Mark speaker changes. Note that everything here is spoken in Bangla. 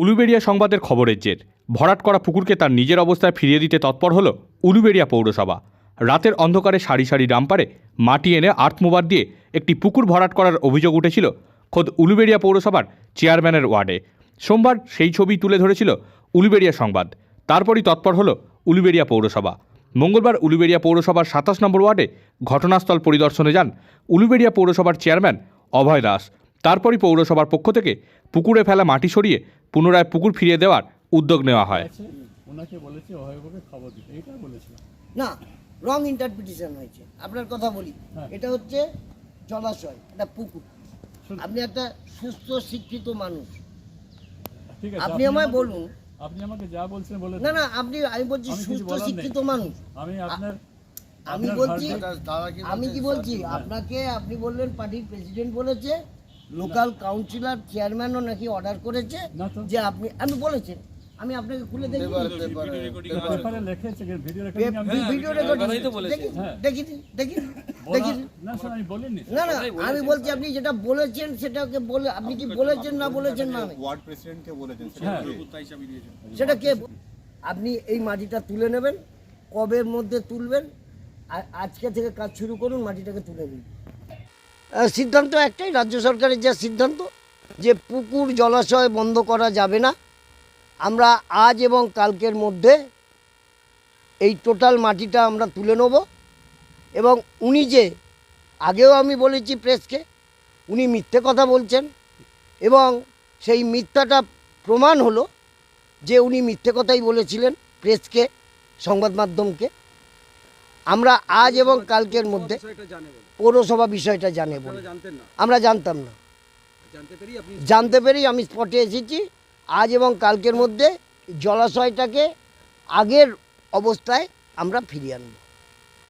Speaker 1: উলুবেড়িয়া সংবাদের খবরের জের। ভরাট করা পুকুরকে তার নিজের অবস্থায় ফিরিয়ে দিতে তৎপর হল উলুবেড়িয়া পৌরসভা। রাতের অন্ধকারে সারি সারি ডাম্পারে মাটি এনে আর্থমোবার দিয়ে একটি পুকুর ভরাট করার অভিযোগ উঠেছিল খোদ উলুবেড়িয়া পৌরসভার চেয়ারম্যানের ওয়ার্ডে। সোমবার সেই ছবি তুলে ধরেছিল উলুবেড়িয়া সংবাদ। তারপরই তৎপর হল উলুবেড়িয়া পৌরসভা। মঙ্গলবার উলুবেড়িয়া পৌরসভার সাতাশ নম্বর ওয়ার্ডে ঘটনাস্থল পরিদর্শনে যান উলুবেড়িয়া পৌরসভার চেয়ারম্যান অভয় দাস। তারপরই পৌরসভার পক্ষ থেকে পুকুরে ফেলা মাটি সরিয়ে পুনরায় পুকুর ফিরিয়ে দেওয়ার উদ্যোগ নেওয়া হয়।
Speaker 2: ওনাকে বলেছে অভাবকে খবর দিতে। এটা বলেছিলাম।
Speaker 3: না রং ইন্টারপ্রিটেশন হয়েছে। আপনার কথা বলি।
Speaker 2: হ্যাঁ।
Speaker 3: এটা হচ্ছে জলাশয় একটা পুকুর। আপনি একটা সুস্থ শিক্ষিত মানুষ। আপনি আমায় বলুন।
Speaker 2: আপনি আমাকে যা বলছেন বলে
Speaker 3: না না আপনি আমি বলছি সুস্থ শিক্ষিত মানুষ।
Speaker 2: আমি আপনার
Speaker 3: আমি বলছি আমি কি বলছি? আপনাকে আপনি বললেন পার্টির প্রেসিডেন্ট বলেছে। লোকাল কাউন্সিলর চেয়ারম্যানও নাকি অর্ডার করেছে যে আপনি আমি বলেছেন আমি আপনাকে খুলে দেখি।
Speaker 2: ভিডিও
Speaker 3: দেখি
Speaker 2: হ্যাঁ।
Speaker 3: দেখি দেখি দেখি
Speaker 2: না স্যার আমি বলিনি
Speaker 3: না না আমি বলছি আপনি যেটা বলেছেন সেটাকে বলে আপনি কি বলেছেন না বলেছেন না
Speaker 4: বলেছেন
Speaker 2: হ্যাঁ।
Speaker 3: সেটা কে আপনি এই মাটিটা তুলে নেবেন কবের মধ্যে তুলবেন আর আজকে থেকে কাজ শুরু করুন মাটিটাকে তুলে নিন। সিদ্ধান্ত একটাই, রাজ্য সরকারের যা সিদ্ধান্ত যে পুকুর জলাশয় বন্ধ করা যাবে না। আমরা আজ এবং কালকের মধ্যে এই টোটাল মাটিটা আমরা তুলে নেব এবং উনি যে, আগেও আমি বলেছি প্রেসকে, উনি মিথ্যে কথা বলছেন এবং সেই মিথ্যাটা প্রমাণ হলো যে উনি মিথ্যে কথাই বলেছিলেন প্রেসকে, সংবাদ মাধ্যমকে। আমরা আজ এবং কালকের মধ্যে পৌরসভা বিষয়টা জানে বলে। আমরা জানতাম না। জানতে পেরেই আমি স্পটে এসেছি। আজ এবং কালকের মধ্যে জলাশয়টাকে আগের অবস্থায় আমরা ফিরিয়ে আনব।